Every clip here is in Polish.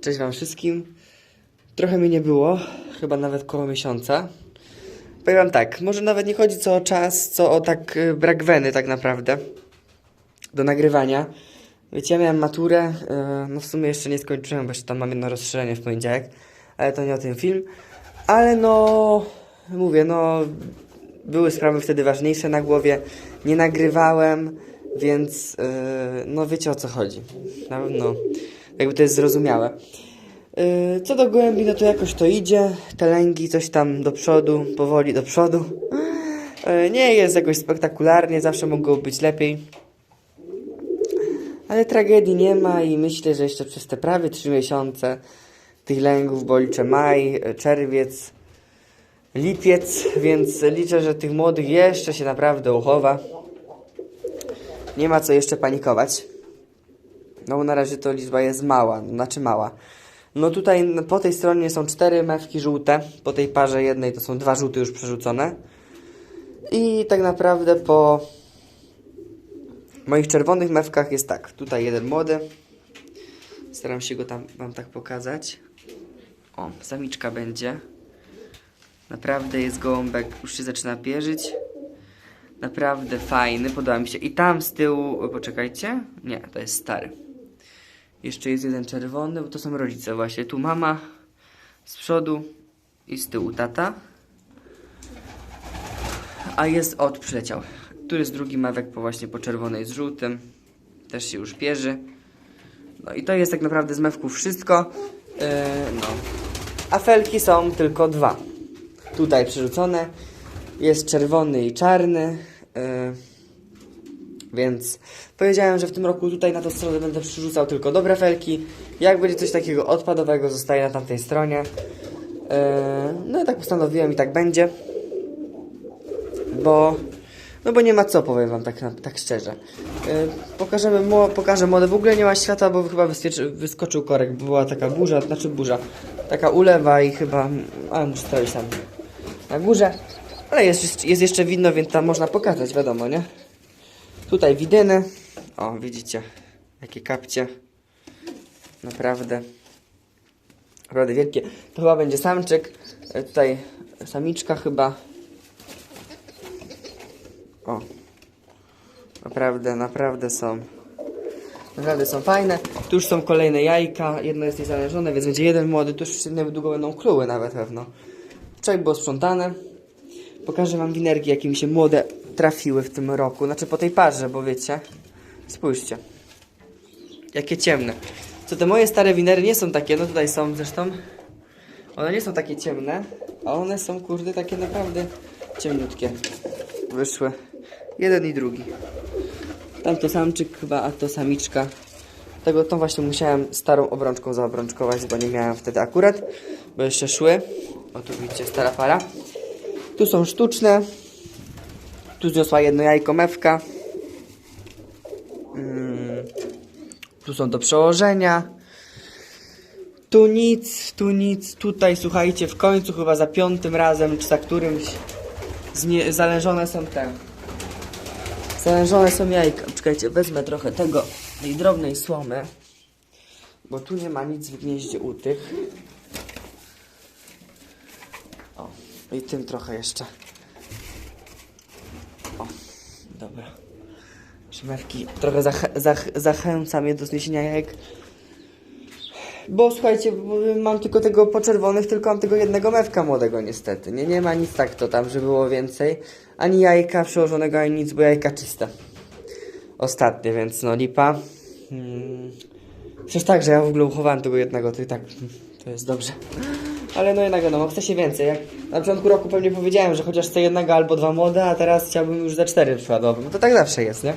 Cześć Wam wszystkim. Trochę mnie nie było, chyba nawet koło miesiąca. Powiem Wam tak, może nawet nie chodzi co o czas, co o tak y, brak weny tak naprawdę do nagrywania. Wiecie, ja miałem maturę, y, no w sumie jeszcze nie skończyłem, bo jeszcze tam mam jedno rozszerzenie w poniedziałek, ale to nie o tym film. Ale no, mówię, no, były sprawy wtedy ważniejsze na głowie, nie nagrywałem, więc y, no wiecie o co chodzi. Na pewno jakby to jest zrozumiałe. Yy, Co do gołębi, no to jakoś to idzie. Te lęgi coś tam do przodu, powoli do przodu. Yy, Nie jest jakoś spektakularnie, zawsze mogło być lepiej. Ale tragedii nie ma i myślę, że jeszcze przez te prawie 3 miesiące tych lęgów, bo liczę maj, czerwiec, lipiec, więc liczę, że tych młodych jeszcze się naprawdę uchowa. Nie ma co jeszcze panikować. No na razie to liczba jest mała, znaczy mała. No tutaj po tej stronie są cztery mewki żółte, po tej parze jednej to są dwa żółte już przerzucone. I tak naprawdę po moich czerwonych mewkach jest tak, tutaj jeden młody. Staram się go tam wam tak pokazać. O, samiczka będzie. Naprawdę jest gołąbek, już się zaczyna pierzyć. Naprawdę fajny, podoba mi się. I tam z tyłu, poczekajcie. Nie, to jest stary. Jeszcze jest jeden czerwony, bo to są rodzice właśnie. Tu mama z przodu i z tyłu tata. A jest od przyleciał. Tu jest drugi mawek po właśnie po czerwonej z żółtym. Też się już pierzy. No i to jest tak naprawdę z mewków wszystko. Yy, no. A felki są tylko dwa. Tutaj przerzucone. Jest czerwony i czarny. Yy, więc powiedziałem, że w tym roku tutaj na tą stronę będę przerzucał tylko dobre felki. Jak będzie coś takiego odpadowego, zostaje na tamtej stronie. Yy, no i tak postanowiłem i tak będzie. Bo, no bo nie ma co, powiem wam tak, tak szczerze. Yy, pokażemy, pokażę modę. W ogóle nie ma światła, bo chyba wyskoczył korek. Była taka burza, znaczy burza. Taka ulewa i chyba, a muszę stoi sam na górze. Ale jest, jest jeszcze widno, więc tam można pokazać, wiadomo, nie? Tutaj widyny. O, widzicie, jakie kapcie. Naprawdę. Naprawdę wielkie. To chyba będzie samczyk. E, Tutaj samiczka chyba. O. Naprawdę, naprawdę są. Naprawdę są fajne. Tu już są kolejne jajka. Jedno jest niezależne, więc będzie jeden młody. Tu już niedługo będą króły nawet pewno. Wczoraj było sprzątane. Pokażę wam winerki, jakie mi się młode trafiły w tym roku. Znaczy po tej parze, bo wiecie. Spójrzcie. Jakie ciemne. Co te moje stare winery nie są takie, no tutaj są zresztą. One nie są takie ciemne, a one są kurde takie naprawdę ciemniutkie. Wyszły. Jeden i drugi. Tam to samczyk chyba, a to samiczka. Tego tą właśnie musiałem starą obrączką zaobrączkować, bo nie miałem wtedy akurat, bo jeszcze szły. O tu widzicie, stara para. Tu są sztuczne. Tu zniosła jedno jajko mewka. Mm, Tu są do przełożenia. Tu nic, tu nic. Tutaj słuchajcie, w końcu chyba za piątym razem, czy za którymś znie, są te. Zależone są jajka. Czekajcie, wezmę trochę tego, tej drobnej słomy. Bo tu nie ma nic w gnieździe u tych. O, i tym trochę jeszcze. Dobra. Szmerki. Trochę zach zach zachęcam je do zniesienia jajek. Bo słuchajcie, mam tylko tego po czerwonych, tylko mam tego jednego mewka młodego niestety. Nie, nie ma nic tak to tam, że było więcej. Ani jajka przełożonego, ani nic, bo jajka czyste. Ostatnie, więc no lipa. Hmm. Przecież tak, że ja w ogóle uchowałem tego jednego, to i tak hmm, to jest dobrze. Ale no jednak wiadomo, chce się więcej. Jak na początku roku pewnie powiedziałem, że chociaż chcę jednego albo dwa młode, a teraz chciałbym już za cztery przykładowo. No to tak zawsze jest, nie?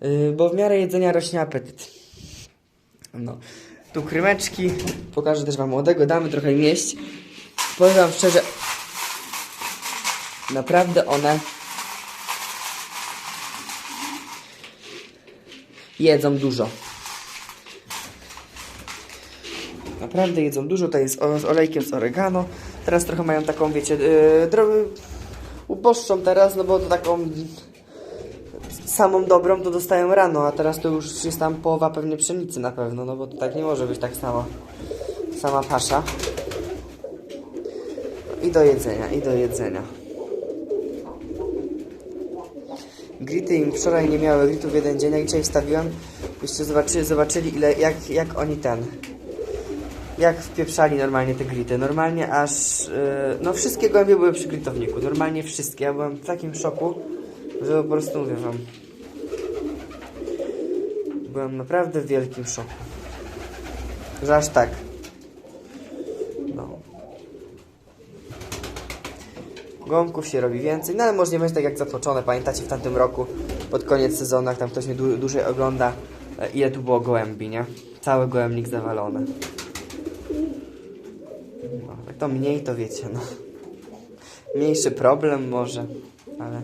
Yy, bo w miarę jedzenia rośnie apetyt. No. Tu krymeczki. Pokażę też wam młodego, damy trochę im jeść. Powiem wam szczerze, naprawdę one jedzą dużo. Naprawdę jedzą dużo, to jest z olejkiem z oregano. Teraz trochę mają taką, wiecie, yy, dro- uboższą teraz, no bo to taką samą dobrą to dostają rano, a teraz to już jest tam połowa pewnie pszenicy na pewno, no bo to tak nie może być tak samo. Sama pasza. I do jedzenia, i do jedzenia. Grity im wczoraj nie miały gritów jeden dzień, jak dzisiaj wstawiłem, byście zobaczyli, zobaczyli ile, jak, jak oni ten, jak wpieprzali normalnie te grity. Normalnie aż, yy, no wszystkie gołębie były przy gritowniku, normalnie wszystkie. Ja byłem w takim szoku, że po prostu mówię wam. Byłem naprawdę w wielkim szoku. Że aż tak. No. Gąbków się robi więcej, no ale może nie będzie tak jak zatłoczone. Pamiętacie w tamtym roku, pod koniec sezonu, jak tam ktoś mnie dłu- dłużej ogląda, e, ile tu było gołębi, nie? Cały gołębnik zawalony. Jak to mniej, to wiecie, no. Mniejszy problem może, ale...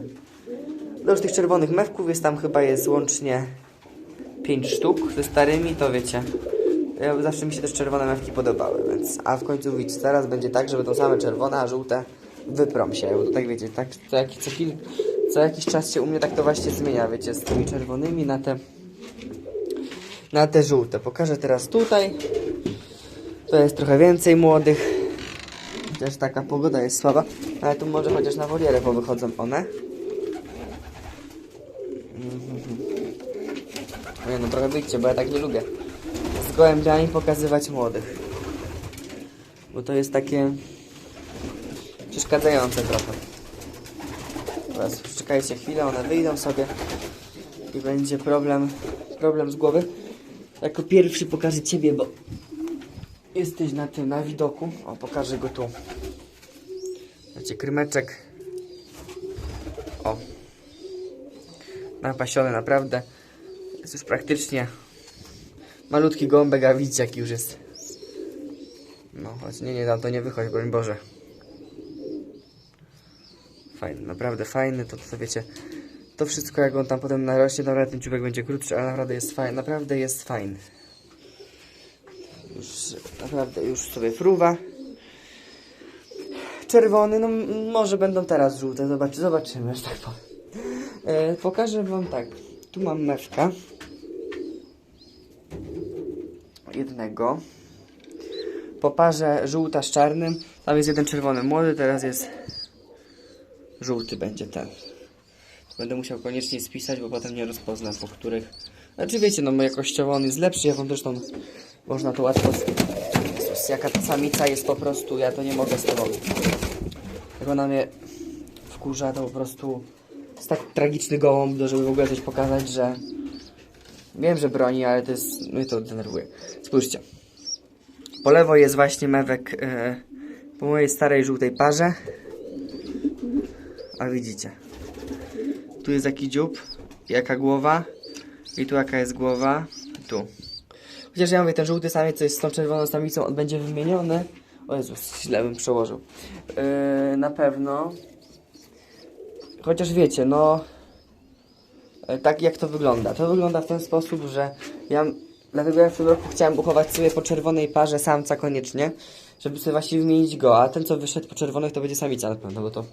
No już tych czerwonych mewków jest tam chyba jest łącznie 5 sztuk ze starymi, to wiecie. Ja, zawsze mi się też czerwone mewki podobały, więc... A w końcu widzicie, teraz będzie tak, że będą same czerwone, a żółte wyprą się. Bo to tak wiecie, tak co, jak, co, chwil, co jakiś czas się u mnie tak to właśnie zmienia, wiecie, z tymi czerwonymi na te... Na te żółte. Pokażę teraz tutaj. To jest trochę więcej młodych. Chociaż taka pogoda jest słaba. Ale tu może chociaż na wolierę powychodzą one. No nie no, trochę wyjdźcie, bo ja tak nie lubię z gołębiami pokazywać młodych. Bo to jest takie przeszkadzające trochę. Teraz czekajcie chwilę, one wyjdą sobie i będzie problem, problem z głowy. Jako pierwszy pokażę Ciebie, bo jesteś na tym, na widoku. O, pokażę go tu. Macie krymeczek. O. Napasiony naprawdę. Jest już praktycznie malutki gąbek, a widzicie jaki już jest. No chodź, nie, nie, na to nie wychodź, broń Boże. Fajny, naprawdę fajny, to, to wiecie, to wszystko jak on tam potem narośnie, dobra, ten dziubek będzie krótszy, ale naprawdę jest fajny, naprawdę jest fajny. Już, naprawdę, już sobie fruwa. Czerwony, no może będą teraz żółte, Zobacz, zobaczymy, że tak powiem. E, pokażę wam tak, tu mam mewka. Jednego. Po parze żółta z czarnym, tam jest jeden czerwony młody, teraz jest żółty będzie ten. Będę musiał koniecznie spisać, bo potem nie rozpoznam po których. Znaczy wiecie, no jakościowo on jest lepszy, ja wam zresztą można to łatwo... Jezus, jaka ta samica jest po prostu, ja to nie mogę z tobą. Jak ona mnie wkurza, to po prostu jest tak tragiczny gołąb, żeby w ogóle coś pokazać, że wiem, że broni, ale to jest, mnie to denerwuje. Spójrzcie. Po lewo jest właśnie mewek e, po mojej starej żółtej parze. A widzicie. Tu jest jaki dziób, jaka głowa i tu jaka jest głowa, tu. Chociaż ja mówię, ten żółty samiec, co jest z tą czerwoną samicą, on będzie wymieniony. O Jezus, źle bym przełożył. Yy, na pewno. Chociaż wiecie, no... yy, Tak jak to wygląda. To wygląda w ten sposób, że ja... Dlatego ja w tym roku chciałem uchować sobie po czerwonej parze samca koniecznie, żeby sobie właśnie wymienić go, a ten co wyszedł po czerwonych to będzie samica na pewno, bo to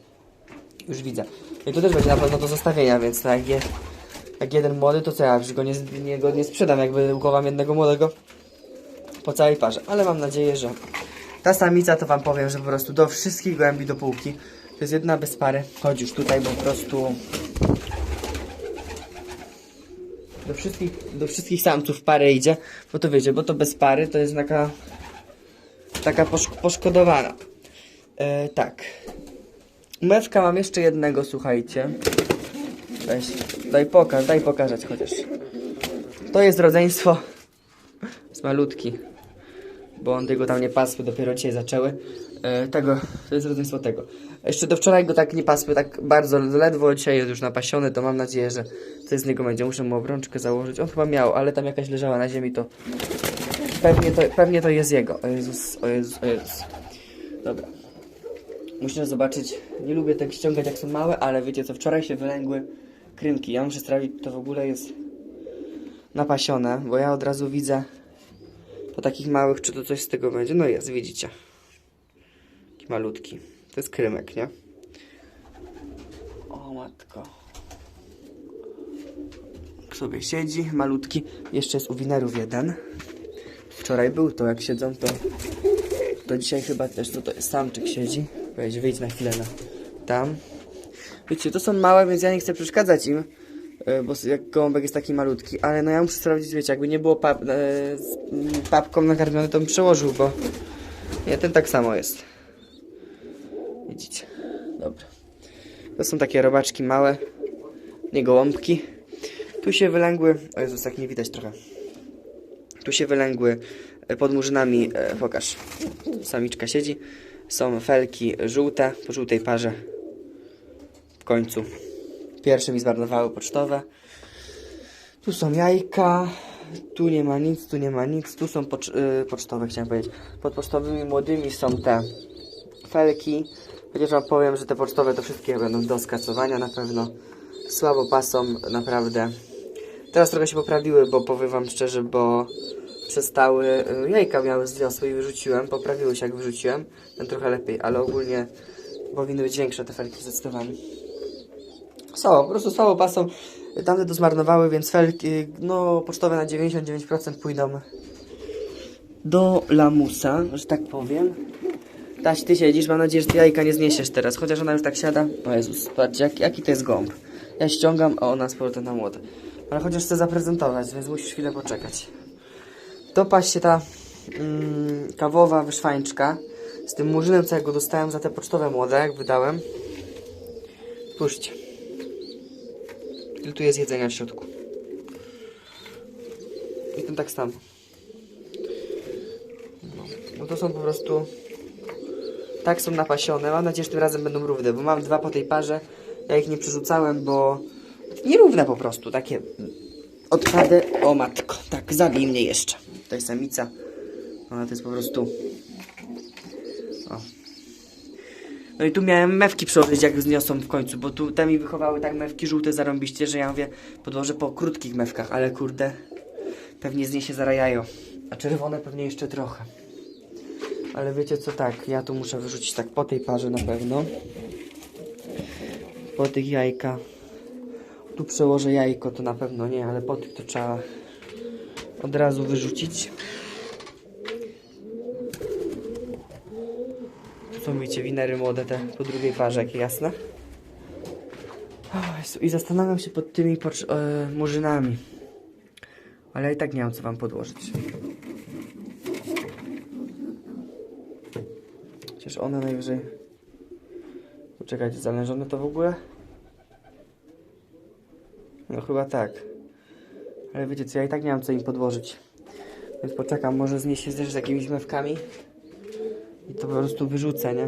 już widzę. I tu też będzie na pewno do zostawienia, więc to jak, jak jeden młody, to co ja już go nie, nie, go nie sprzedam, jakby uchowam jednego młodego po całej parze. Ale mam nadzieję, że ta samica to wam powiem, że po prostu do wszystkich gołębi do półki. To jest jedna bez pary. Chodź już tutaj, bo po prostu do wszystkich, do wszystkich samców parę idzie. Bo to wiecie, bo to bez pary to jest taka taka poszk poszkodowana. E, tak. Mewka mam jeszcze jednego, słuchajcie. Weź, daj pokaż, daj pokazać chociaż. To jest rodzeństwo. Jest malutki. Bo on tego tam nie pasły, dopiero dzisiaj zaczęły. E, tego, to jest rodzeństwo tego. Jeszcze do wczoraj go tak nie pasły, tak bardzo ledwo. Dzisiaj jest już napasiony, to mam nadzieję, że coś z niego będzie. Muszę mu obrączkę założyć. On chyba miał, ale tam jakaś leżała na ziemi, to pewnie to, pewnie to jest jego. O Jezus, o Jezus, o Jezus. Dobra. Muszę zobaczyć. Nie lubię tak ściągać jak są małe, ale wiecie co, wczoraj się wylęgły krymki. Ja muszę sprawdzić, to w ogóle jest napasione, bo ja od razu widzę po takich małych, czy to coś z tego będzie. No jest, widzicie. Taki malutki. To jest krymek, nie? O matko. Sobie siedzi, malutki. Jeszcze jest u winerów jeden. Wczoraj był to, jak siedzą, to, to dzisiaj chyba też to, jest samczyk siedzi. Weź, wyjdź na chwilę na tam. Wiecie, to są małe, więc ja nie chcę przeszkadzać im, e, bo jak gołąbek jest taki malutki, ale no ja muszę sprawdzić, wiecie, jakby nie było pap, e, z papką nakarmiony, to bym przełożył, bo nie, ten tak samo jest. Widzicie, dobra. To są takie robaczki małe, nie gołąbki. Tu się wylęgły, o Jezus, tak nie widać trochę. Tu się wylęgły e, pod murzynami, e, pokaż, samiczka siedzi. Są felki żółte, po żółtej parze końcu. Pierwsze mi zmarnowały pocztowe. Tu są jajka, tu nie ma nic, tu nie ma nic, tu są pocz y, pocztowe, chciałem powiedzieć. Pod pocztowymi młodymi są te felki. Chociaż wam powiem, że te pocztowe to wszystkie będą do skacowania na pewno. Słabo pasą, naprawdę. Teraz trochę się poprawiły, bo powiem wam szczerze, bo przestały, y, jajka miały zwiosły i wyrzuciłem, poprawiły się jak wyrzuciłem. Ten trochę lepiej, ale ogólnie powinny być większe te felki zdecydowanie. Słabo, po prostu słabo pasą. Tamte to zmarnowały, więc felki, no pocztowe na 99% pójdą do lamusa, że tak powiem. Taś, ty siedzisz, mam nadzieję, że ty jajka nie zniesiesz teraz, chociaż ona już tak siada. O Jezus, patrz, jak, jaki to jest gąb. Ja ściągam, a ona z powrotem na młode. Ale chociaż chcę zaprezentować, więc musisz chwilę poczekać. To patrzcie ta mm, kawowa wyszwańczka z tym murzynem, co ja go dostałem za te pocztowe młode, jak wydałem. Spójrzcie. Ile tu jest jedzenia w środku. I ten tak samo. No, no to są po prostu... Tak są napasione. Mam nadzieję, że tym razem będą równe, bo mam dwa po tej parze. Ja ich nie przerzucałem, bo... Nierówne po prostu, takie... Odpady... O matko, tak, zabij mnie jeszcze. To jest samica. Ona to jest po prostu... O. No i tu miałem mewki przełożyć, jak zniosą w końcu, bo tu te mi wychowały tak mewki żółte zarąbiście, że ja mówię, podłożę po krótkich mewkach, ale kurde, pewnie z nie się zarajają. A czerwone pewnie jeszcze trochę. Ale wiecie co, tak, ja tu muszę wyrzucić tak po tej parze na pewno. Po tych jajka. Tu przełożę jajko, to na pewno nie, ale po tych to trzeba od razu wyrzucić. Tu są wiecie winery młode te po drugiej parze, jakie jasne. I zastanawiam się pod tymi pocz- e, murzynami. Ale i tak nie mam co wam podłożyć. Chociaż one najwyżej... Poczekajcie, zależone to w ogóle? No chyba tak. Ale wiecie co, ja i tak nie mam co im podłożyć. Więc poczekam, może zniesie też z jakimiś mewkami. To po prostu wyrzucę, nie?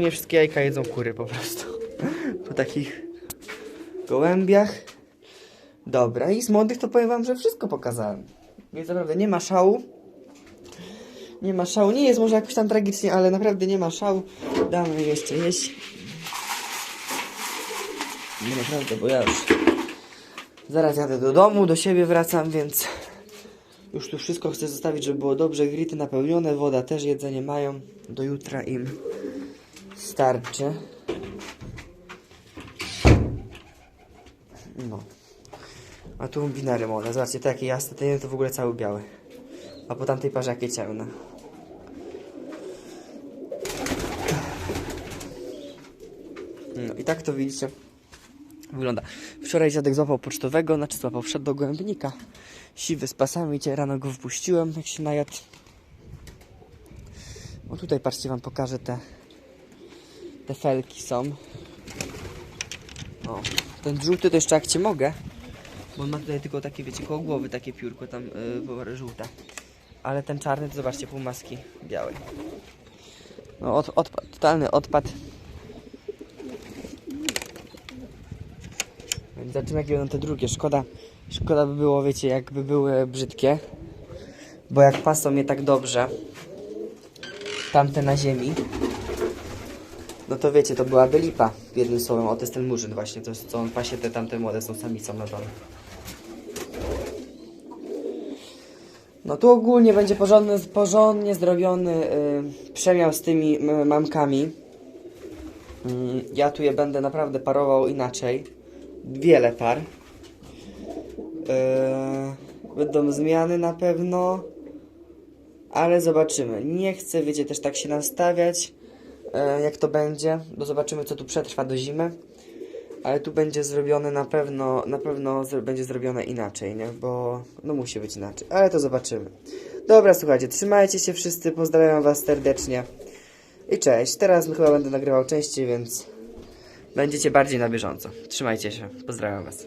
Nie wszystkie jajka jedzą kury po prostu. po takich gołębiach. Dobra, i z młodych to powiem wam, że wszystko pokazałem. Więc naprawdę nie ma szału. Nie ma szału. Nie jest może jakoś tam tragicznie, ale naprawdę nie ma szału. Damy jeszcze jeść. Nie naprawdę, bo ja już zaraz jadę do domu, do siebie wracam, więc już tu wszystko chcę zostawić, żeby było dobrze. Grity napełnione, woda też, jedzenie mają. Do jutra im starczy. No. A tu binary młode. Zobaczcie, te jakie jasne, ten to w ogóle cały biały. A po tamtej parze jakie ciemne. No i tak to widzicie wygląda. Wczoraj dziadek złapał pocztowego, znaczy złapał, wszedł do gołębnika. Siwy z pasami, dzisiaj rano go wpuściłem, jak się najadł. O tutaj patrzcie, wam pokażę te te felki są. O, ten żółty to jeszcze jak cię mogę, bo on ma tutaj tylko takie, wiecie, koło głowy takie piórko tam yy, żółte. Ale ten czarny to zobaczcie, pół maski białej. No od, odpad, totalny odpad. Zobaczymy jakie będą te drugie. Szkoda, szkoda by było, wiecie, jakby były brzydkie. Bo jak pasą je tak dobrze, tamte na ziemi, no to wiecie, to byłaby lipa. Jednym słowem, o to jest ten murzyn właśnie, to jest co on pasie, te tamte młode są samicą na dole. No tu ogólnie będzie porządny, porządnie zrobiony y, przemiał z tymi y, mamkami. Mm, ja tu je będę naprawdę parował inaczej. Wiele par. E, będą zmiany na pewno, ale zobaczymy. Nie chcę, wiecie, też tak się nastawiać, e, jak to będzie, bo zobaczymy, co tu przetrwa do zimy. Ale tu będzie zrobione na pewno, na pewno będzie zrobione inaczej, nie? Bo no musi być inaczej, ale to zobaczymy. Dobra, słuchajcie, trzymajcie się wszyscy, pozdrawiam was serdecznie. I cześć, teraz chyba będę nagrywał częściej, więc będziecie bardziej na bieżąco. Trzymajcie się, pozdrawiam was.